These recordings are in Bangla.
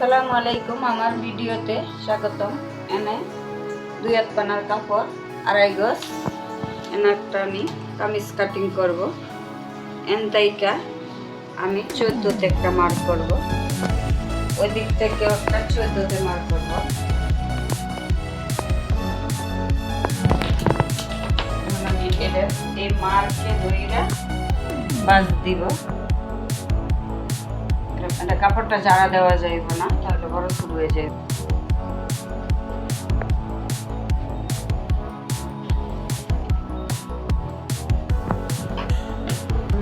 আসসালামু আলাইকুম, আমার ভিডিওতে স্বাগতম। এনে দুই হাত পানার কাপড়, আড়াই গজ, এনে একটা আমি কামিজ কাটিং করব। এন তাইকা আমি চোদ্দোতে একটা মার্ক করব। ওই দিক থেকে একটা চোদ্দোতে মার্ক করব। এই মার্কে ধইরা বাস দিব। এটা কাপড়টা জাড়া দেওয়া যাইব না, তাহলে বড় শুরু হয়ে যায়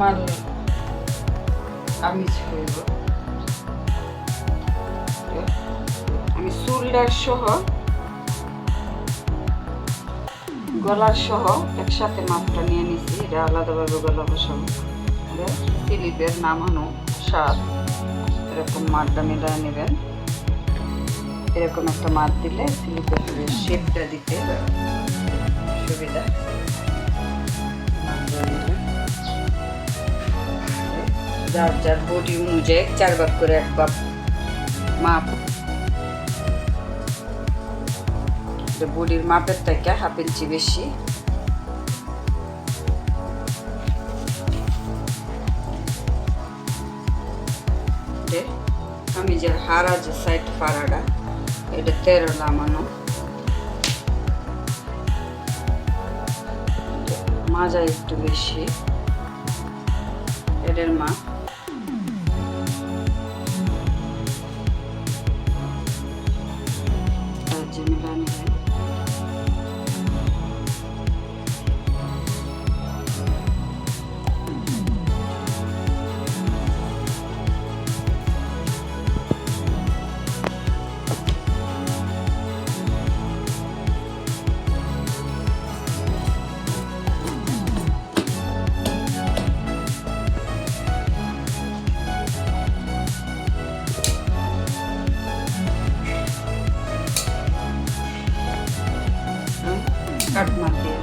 মাল কামিজ করব আমি চুলডার সহ, গলার সহ একসাথে মাপটা নিয়ে নিছি, এটা আলাদাভাবে গলা বসাবো। স্লিপের নামানো সাত এরকম মাঠটা মিলিয়ে নেবেন। এরকম একটা মাঠ দিলে স্লিপের শেপটা দিতে সুবিধা। যার যার বডি অনুযায়ী চার ভাগ করে এক ভাগ মাপ। বডির মাপের থেকে হাফ ইঞ্চি বেশি। এটা যে হারা যে সাইড ফাড়াটা এটা তেরো লামানো মাজা একটু বেশি। এদের মা ಕಟ್ ಮಾಡ್ತೀವಿ